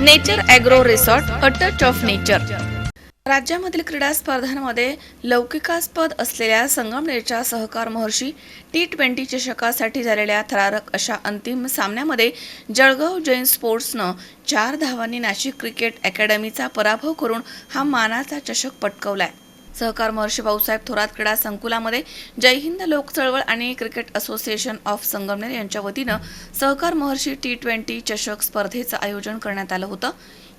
Nature agro resort a touch of nature. राज्यामधील क्रीडा स्पर्धांमध्ये लौकिकास्पद असलेल्या संगमनेरच्या सहकार महर्षी टी ट्वेंटी चषकासाठी झालेल्या थरारक अशा अंतिम सामन्यामध्ये जळगाव जैन स्पोर्ट्सनं चार धावांनी नाशिक क्रिकेट अकॅडमीचा पराभव करून हा मानाचा चषक पटकवलाय. सहकार महर्षी भाऊसाहेब थोरात क्रीडा संकुलामध्ये जय हिंद लोक चळवळ आणि क्रिकेट असोसिएशन ऑफ संगमनेर यांच्या वतीनं सहकार महर्षी टी ट्वेंटी चषक स्पर्धेचं आयोजन करण्यात आलं होतं.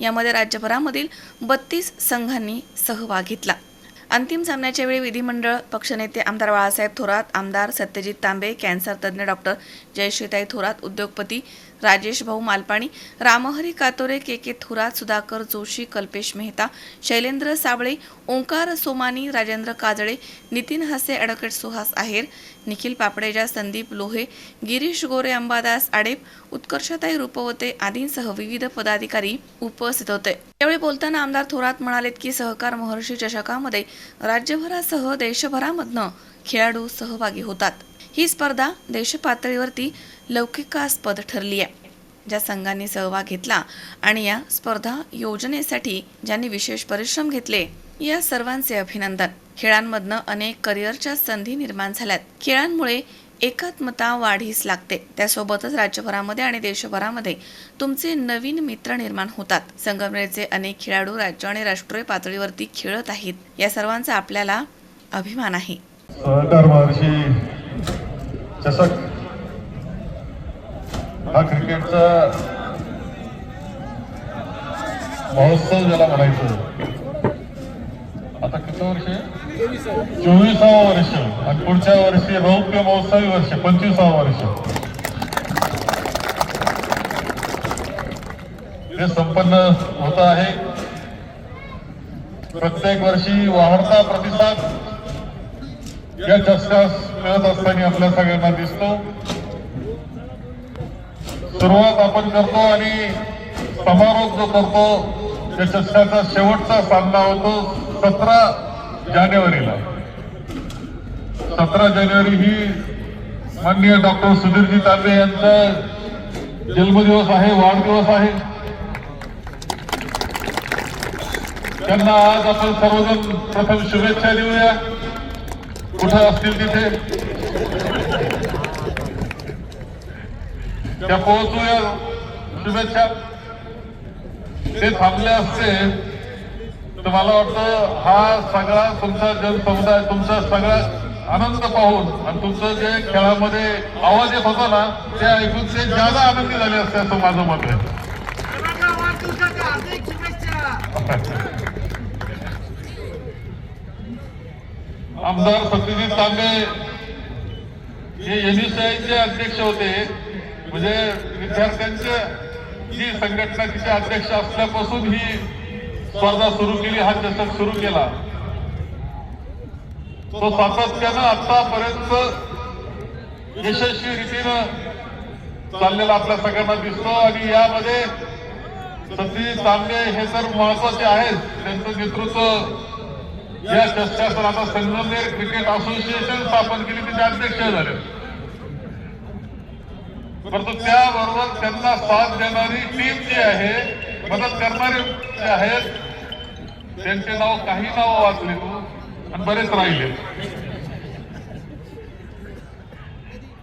यामध्ये राज्यभरामधील बत्तीस संघांनी सहभाग घेतला. अंतिम सामन्याच्या वेळी विधिमंडळ पक्षनेते आमदार बाळासाहेब थोरात आमदार सत्यजित तांबे कॅन्सर तज्ज्ञ डॉक्टर जयश्रीताई थोरात उद्योगपती राजेश भाऊ मालपाणी रामहरी कातोरे के के थोरात सुधाकर जोशी कल्पेश मेहता शैलेंद्र साबळे ओंकार सोमानी राजेंद्र काजळे नितीन हसे अडकट सुहास आहेर निखिल पापडेजा संदीप लोहे गिरीश गोरे अंबादास आडेप उत्कर्षताई रूपवते आदींसह विविध पदाधिकारी उपस्थित होते. यावेळी बोलताना आमदार थोरात म्हणालेत की सहकार महर्षी चषकामध्ये राज्यभरासह देशभरामधनं खेळाडू सहभागी होतात. ही स्पर्धा देशपातळीवरती लौकिकास्पद ठरली आहे ज्या संघांनी सहभाग घेतला आणि या स्पर्धा योजनेसाठी ज्यांनी विशेष परिश्रम घेतले या सर्वांचे अभिनंदन. खेळांमधनं अनेक करिअरच्या संधी निर्माण झाल्यात. खेळांमुळे एकात्मता वाढीस लागते. त्यासोबतच राज्यभरामध्ये आणि देशभरामध्ये तुमचे नवीन मित्र निर्माण होतात. संगमनेरचे अनेक खेळाडू राज्य आणि राष्ट्रीय पातळीवरती खेळत आहेत. या सर्वांचा आपल्याला अभिमान आहे. चषक हा क्रिकेटचा महोत्सव ज्याला म्हणायचं. आता किती वर्ष? चोवीसावं वर्ष. आणि पुढच्या वर्षी रौप्य महोत्सवी वर्ष पंचवीसावं वर्ष. हे संपन्न होत आहे. प्रत्येक वर्षी वाढता प्रतिसाद या चषकास मिळत असताना आपल्या सगळ्यांना दिसतो. सुरुवात आपण करतो आणि समारोप जो करतो त्या चषकाचा शेवटचा सामना होतो सतरा जानेवारीला. सतरा जानेवारी ही माननीय डॉक्टर सुधीरजी तांबे यांचा जन्मदिवस आहे वाढदिवस आहे. त्यांना आज आपण सर्वजण प्रथम शुभेच्छा देऊया. कुठं असतील तिथे? त्या पोहोचूया. शुभेच्छा. ते थांबले असते. तर मला वाटतं हा सगळा तुमचा जनसमुदाय तुमचा सगळा आनंद पाहून आणि तुमचं जे खेळामध्ये आवाज येत होता ना ते ऐकून ते ज्यादा आनंदी झाले असते असं माझं मत आहे. आमदार सत्यजित तांबे हे एनएसआयचे अध्यक्ष होते. म्हणजे विद्यार्थ्यांचे जी संघटना तिचे अध्यक्ष असल्यापासून ही स्पर्धा सुरू केली हा चषक सुरू केला. तो सातत्यानं आतापर्यंत यशस्वी रीतीनं चाललेला आपल्या सगळ्यांना दिसतो आणि यामध्ये सतीश तांबे हे तर महत्त्वाचे आहेत. त्यांचं नेतृत्व या चषकासर आता संगमनेर क्रिकेट असोसिएशन स्थापन केली त्याचे अध्यक्ष झाले. परंतु त्याबरोबर त्यांना साथ देणारी टीम जी आहे मदत करणारे जे आहेत त्यांचे नाव काही नाव वाचले आणि बरेच राहिले.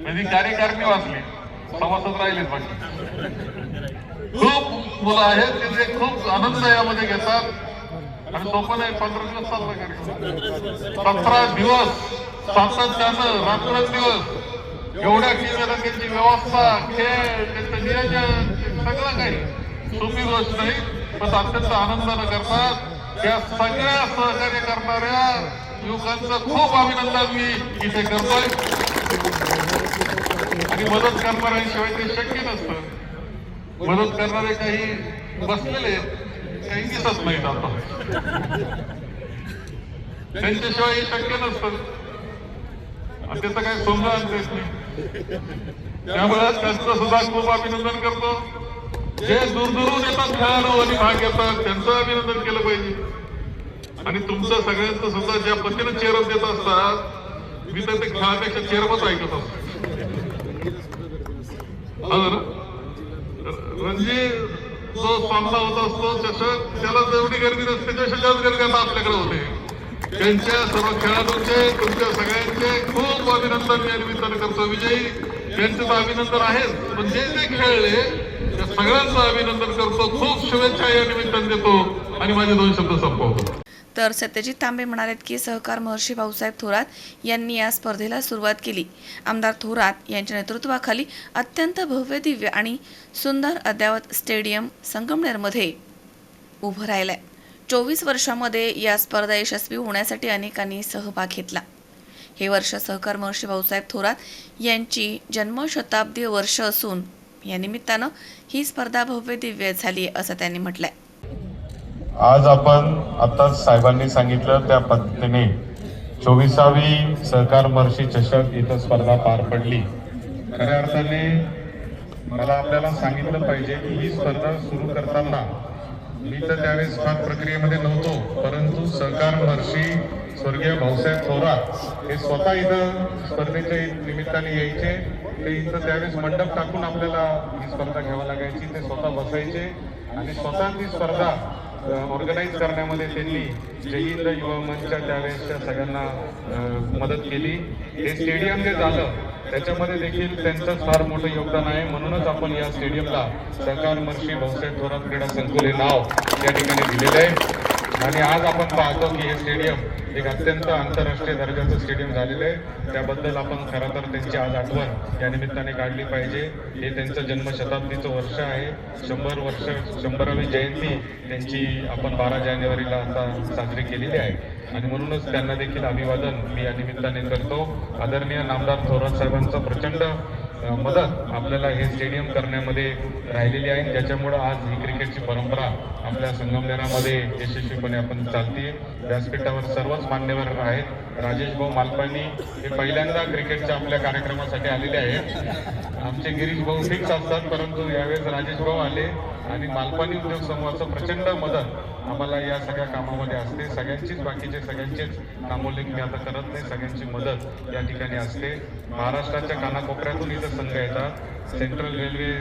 म्हणजे कार्यकारणी वाचली. सभासद राहिलेत बाकी. खूप मुलं आहेत की जे खूप आनंद यामध्ये घेतात. आणि तो पण आहे पंधरा दिवस साजरा करतो सतरा दिवस सातत्यानं रात्रंदिवस. एवढ्या टीम त्यांची व्यवस्था खेळ त्यांचं नियोजन सगळं काही सोपी गोष्ट नाही पण अत्यंत आनंदानं करतात. या सगळ्या सहकार्य करणाऱ्या युवकांचं खूप अभिनंदन मी इथे करतोय. आणि मदत करणाऱ्यांशिवाय ते शक्य नसतं. मदत करणारे काही बसलेले काही दिसत नाहीत आता. त्यांच्याशिवाय हे शक्य नसतं. आणि त्याचं काही समजा नाही. त्यामुळे त्यांचं सुद्धा खूप अभिनंदन करतो. जे दूरदूरून येतात खेळाडू आणि भाग घेतात त्यांचं अभिनंदन केलं पाहिजे. आणि तुमचं सगळ्यांचं सुद्धा ज्या पतीनं चेअरअप देत असतात मी तर ते खेळापेक्षा चेअरअपच ऐकत असतो. रणजी जो सामना होत असतो चषक त्याला जेवढी गर्दी नसते त्याच्या जास्त गर्दी आता आपल्याकडे होते. त्यांच्या सर्व खेळाडूंचे तुमच्या सगळ्यांचे खूप अभिनंदन या निमित्तानं करतो विजयी. त्यांचं तर अभिनंदन आहेच पण जे जे खेळले त्या सगळ्यांचं अभिनंदन करतो. खूप शुभेच्छा या निमित्तानं देतो. आणि माझे दोन शब्द संपवतो. तर सत्यजित तांबे म्हणालेत की सहकार महर्षी भाऊसाहेब थोरात यांनी या स्पर्धेला सुरुवात केली. आमदार थोरात यांच्या नेतृत्वाखाली अत्यंत भव्य दिव्य आणि सुंदर अद्यावत स्टेडियम संगमनेरमध्ये उभं राहिलं आहे चोवीस वर्षामध्ये या स्पर्धा यशस्वी होण्यासाठी अनेकांनी सहभाग घेतला. हे वर्ष सहकार महर्षी भाऊसाहेब थोरात यांची जन्मशताब्दी वर्ष असून या निमित्तानं ही स्पर्धा भव्य दिव्य झाली असं त्यांनी म्हटलंय. आज आपण आताच साहेबांनी सांगितलं त्या पद्धतीने चोवीसावी सहकार महर्षी चषक इथं स्पर्धा पार पडली. खऱ्या अर्थाने मला आपल्याला सांगितलं पाहिजे की ही स्पर्धा सुरू करताना मी तर त्यावेळेस पाक प्रक्रियेमध्ये नव्हतो परंतु सहकार महर्षी स्वर्गीय भाऊसाहेब थोरात हे स्वतः इथं स्पर्धेच्या निमित्ताने यायचे. ते इथं त्यावेळेस मंडप टाकून आपल्याला ही स्पर्धा घ्यावी लागायची. ते स्वतः बसायचे आणि स्वतः ती स्पर्धा ऑर्गनाईज करण्यामध्ये त्यांनी जय हिंद युवा मंचच्या त्यावेळेसच्या सगळ्यांना मदत केली. हे स्टेडियम जे झालं त्याच्यामध्ये देखील त्यांचंच फार मोठं योगदान आहे. म्हणूनच आपण या स्टेडियमला सरकार मर्षी भाऊसाहेब थोरात क्रीडा संकुल हे नाव या ठिकाणी दिलेलं आहे. आणि आज आपण पाहतो की हे स्टेडियम एक अत्यंत आंतरराष्ट्रीय दर्जाचं स्टेडियम झालेलं आहे. त्याबद्दल आपण खरं तर त्यांची आज आठवण या निमित्ताने काढली पाहिजे. हे त्यांचं जन्मशताब्दीचं वर्ष आहे. शंभर वर्ष शंभरावी जयंती त्यांची आपण बारा जानेवारीला आता साजरी केलेली आहे. आणि म्हणूनच त्यांना देखील अभिवादन मी या निमित्ताने करतो. आदरणीय नामदार थोरात साहेबांचं प्रचंड मदत आपल्याला हे स्टेडियम करण्यामध्ये राहिलेली आहे. ज्याच्यामुळं आज ही क्रिकेटची परंपरा आपल्या संगमनेरामध्ये यशस्वीपणे आपण चालते व्यासपीठावर सर्वच मान्यवर आहेत. राजेश भाऊ मालपानी हे पहिल्यांदा क्रिकेटच्या आपल्या कार्यक्रमासाठी आलेले आहेत. आमचे गिरीश भाऊ फिक्स असतात परंतु यावेळेस राजेश भाऊ आले आणि मालपानी उद्योग समूहाचं प्रचंड मदत आम्हाला या सगळ्या कामामध्ये असते. सगळ्यांचीच बाकीचे सगळ्यांचेच कामोल्लेख मी आता करत नाही. सगळ्यांची मदत या ठिकाणी असते. महाराष्ट्राच्या कानाकोपऱ्यातून इथं संघ येतात. Central railway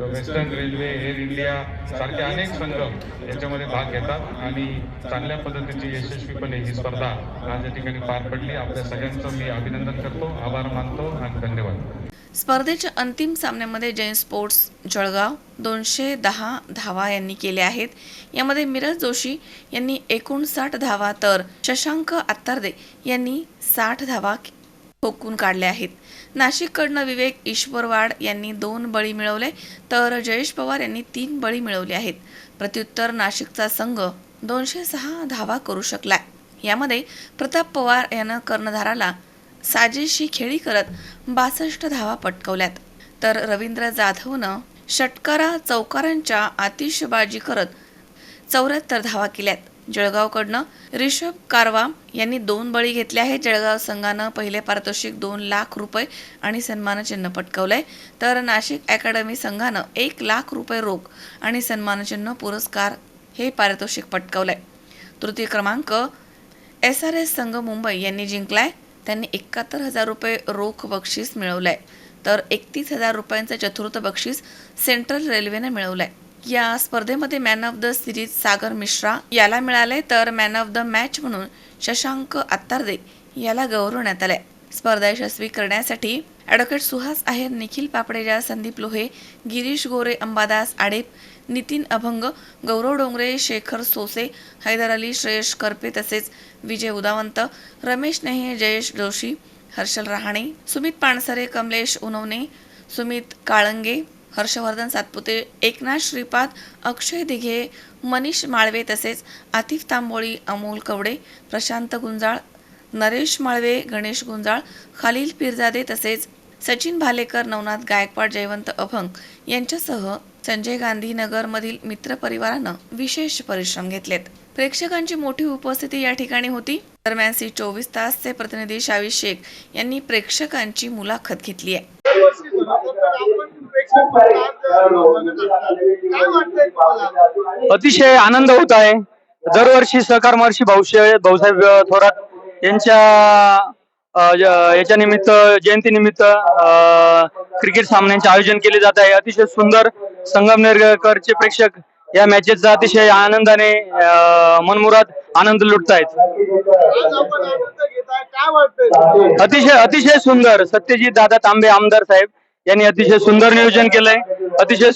western railway Air India सारखे अनेक संघ याच्यामध्ये भाग घेतात आणि चांगल्या पद्धतीची यशस्वीपणे ही स्पर्धा आज या ठिकाणी पार पडली. आपल्या सगळ्यांचं मी अभिनंदन करतो. आभार मानतो आणि धन्यवाद. स्पर्धेच्या अंतिम सामन्यामध्ये जैन स्पोर्ट्स जळगाव दोनशे दहा धावा यांनी केल्या आहेत. यामध्ये मिरज जोशी यांनी एकोणसाठ धावा तर शशांक आत्तारदे यांनी साठ धावा ठोकून काढल्या आहेत. नाशिककडनं विवेक ईश्वरवाड यांनी दोन बळी मिळवले तर जयेश पवार यांनी तीन बळी मिळवले आहेत. प्रत्युत्तर नाशिकचा संघ दोनशे सहा धावा करू शकला यामध्ये प्रताप पवार यानं कर्णधाराला साजेशी खेळी करत बासष्ट धावा पटकवल्यात. तर रवींद्र जाधवनं षटकारा चौकारांच्या आतिषबाजी करत चौऱ्याहत्तर धावा केल्यात. जळगावकडनं रिषभ कारवा यांनी दोन बळी घेतले आहेत. जळगाव संघानं पहिले पारितोषिक दोन लाख रुपये आणि सन्मानचिन्ह पटकवलंय. तर नाशिक अकॅडमी संघानं एक लाख रुपये रोख आणि सन्मानचिन्ह पुरस्कार हे पारितोषिक पटकवलंय. तृतीय क्रमांक एस आर एस संघ मुंबई यांनी जिंकलाय. त्यांनी एकाहत्तर हजार रुपये रोख बक्षीस मिळवलं आहे तर एकतीस हजार रुपयांचं चतुर्थ बक्षीस सेंट्रल रेल्वेने आहे या स्पर्धेमध्ये man of the series Sagar Mishra याला मिळाले तर मॅन ऑफ द मॅच म्हणून शशांक आत्तार्दे याला गौरवण्यात आलंय. स्पर्धा यशस्वी करण्यासाठी ॲडव्होकेट सुहास आहेर निखिल पापडेजा संदीप लोहे गिरीश गोरे अंबादास आडेप नितीन अभंग गौरव डोंगरे शेखर सोसे हैदर अली श्रेयश करपे तसेच विजय उदावंत रमेश नेहे जयेश जोशी हर्षल रहाणे सुमित पाणसरे कमलेश उनवणे सुमित काळंगे हर्षवर्धन सातपुते एकनाथ श्रीपाद अक्षय दिघे मनीष माळवे तसेच आतिफ तांबोळी अमोल कवडे प्रशांत गुंजाळ नरेश माळवे गणेश गुंजाळ खालील पिरजादे तसेच सचिन भालेकर नवनाथ गायकवाड जयवंत अभंग यांच्यासह संजय गांधी नगरमधील मित्र परिवारानं विशेष परिश्रम घेतलेत. प्रेक्षकांची मोठी उपस्थिती या ठिकाणी होती. दरम्यान सी चोवीस तासचे प्रतिनिधी शावी शेख यांनी प्रेक्षकांची मुलाखत घेतली आहे. अतिशय आनंद होत आहे. दरवर्षी सहकार महर्षी भाऊसाहेब भाऊसाहेब थोरात यांच्या याच्या निमित्त जयंती निमित्त क्रिकेट सामन्यांचे आयोजन केले जात आहे. अतिशय सुंदर संगमनेरकरचे प्रेक्षक या मॅचेसचा अतिशय आनंदाने मनमुराद आनंद लुटत आहेत अतिशय अतिशय सुंदर सत्यजित दादा तांबे आमदार साहेब यांनी अतिशय सुंदर नियोजन केलंय. अतिशय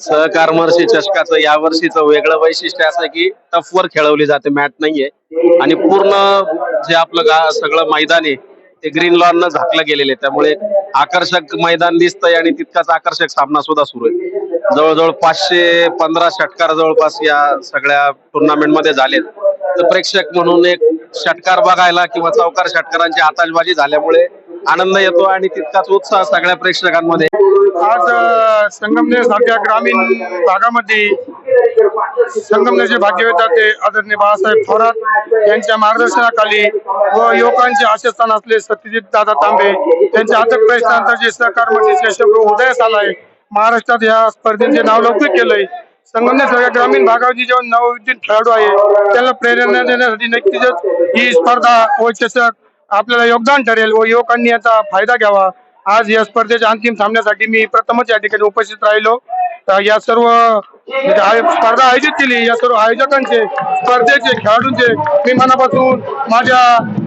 सहकारमर्षी चषकाचं या वर्षीचं वेगळं वैशिष्ट्य असं की टफवर खेळवली जाते मॅट नाहीये. आणि पूर्ण जे आपलं गा सगळं मैदान आहे ते ग्रीन लॉन न झाकलं गेलेलं आहे. त्यामुळे आकर्षक मैदान दिसतंय आणि तितकाच आकर्षक सामना सुद्धा सुरू आहे. जवळजवळ पाचशे पंधरा षटकार जवळपास या सगळ्या टुर्नामेंटमध्ये झालेत. तर प्रेक्षक म्हणून एक षटकार बघायला किंवा चौकार षटकारांची आताशबाजी झाल्यामुळे आनंद येतो आणि तितकाच उत्साह सगळ्या प्रेक्षकांमध्ये. आज संगमनेर सारख्या ग्रामीण भागामध्ये संगमनेरचे भाग्यविधाते आदरणीय बाळासाहेब थोरात यांच्या मार्गदर्शनाखाली व युवकांचे आशेस्थान असले सत्यजित दादा तांबे त्यांच्या अथक प्रयत्नांतर जे सहकार मंत्री शशब्द उदयास आलाय महाराष्ट्रात या स्पर्धेचे नाव लौकिक केलंय. संगमनेर सगळ्या ग्रामीण भागावरची जेव्हा नवोदित खेळाडू आहे त्यांना प्रेरणा देण्यासाठी नक्कीच ही स्पर्धा व चषक आपल्याला योगदान ठरेल व युवकांनी याचा फायदा घ्यावा. आज या स्पर्धेच्या अंतिम सामन्यासाठी मी प्रथमच या ठिकाणी उपस्थित राहिलो. या सर्व म्हणजे स्पर्धा आयोजित केली. या सर्व आयोजकांचे स्पर्धेचे खेळाडूंचे मी मनापासून माझ्या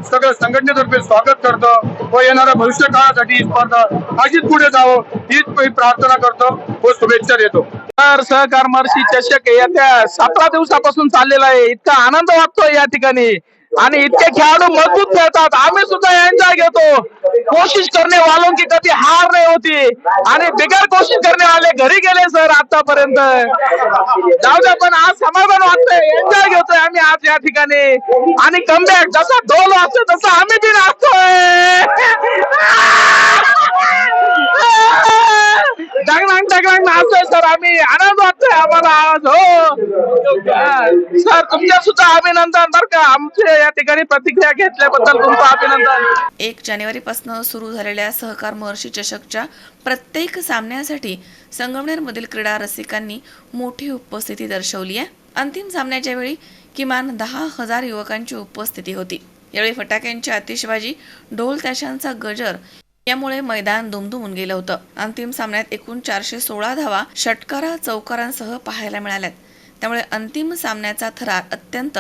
सगळ्या संघटनेतर्फे स्वागत करतो व येणाऱ्या भविष्य काळासाठी ही स्पर्धा अशीच पुढे जावं हीच मी प्रार्थना करतो व शुभेच्छा देतो. तर सहकार महर्षी चषक येत्या सतरा दिवसापासून चाललेला आहे. इतका आनंद वाटतोय या ठिकाणी. आणि इतके खेळाडू मजबूत खेळतात. आम्ही सुद्धा एन्जॉय घेतो. कोशिश करणे वालों की कधी हार नाही होती. आणि बिगर कोशिश करणे वाले घरी गेले सर आतापर्यंत. जाऊ द्या पण आज समाधान वाटतंय. एन्जॉय घेतोय आम्ही आज या ठिकाणी. आणि कमबॅक जसा ढोल वाजतोय तसं आम्ही बी नाचतोय. डगलांग डगलांग नाचतोय सर. आम्ही आनंद आम्हाला आज हो. सर तुमच्या सुद्धा अभिनंदन बरं का. आमचे या ठिकाणी प्रतिक्रिया घेतल्याबद्दल तुमचं अभिनंदन. एक जानेवारी पासून सुरू झालेल्या सहकार महर्षी चषकच्या प्रत्येक सामन्यासाठी संगमनेरमधील क्रीडा रसिकांनी मोठी उपस्थिती दर्शवली आहे. अंतिम सामन्याच्या वेळी किमान दहा हजार युवकांची उपस्थिती होती. यावेळी फटाक्यांची आतिषबाजी ढोल ताशांचा गजर यामुळे मैदान दुमदुमून गेलं होतं. अंतिम सामन्यात एकूण चारशे सोळा धावा षटकारा चौकारांसह पाहायला मिळाल्यात. त्यामुळे अंतिम सामन्याचा थरार अत्यंत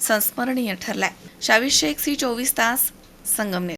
संस्मरणीय ठरलाय. शावीस शेख सी चोवीस तास संगमनेर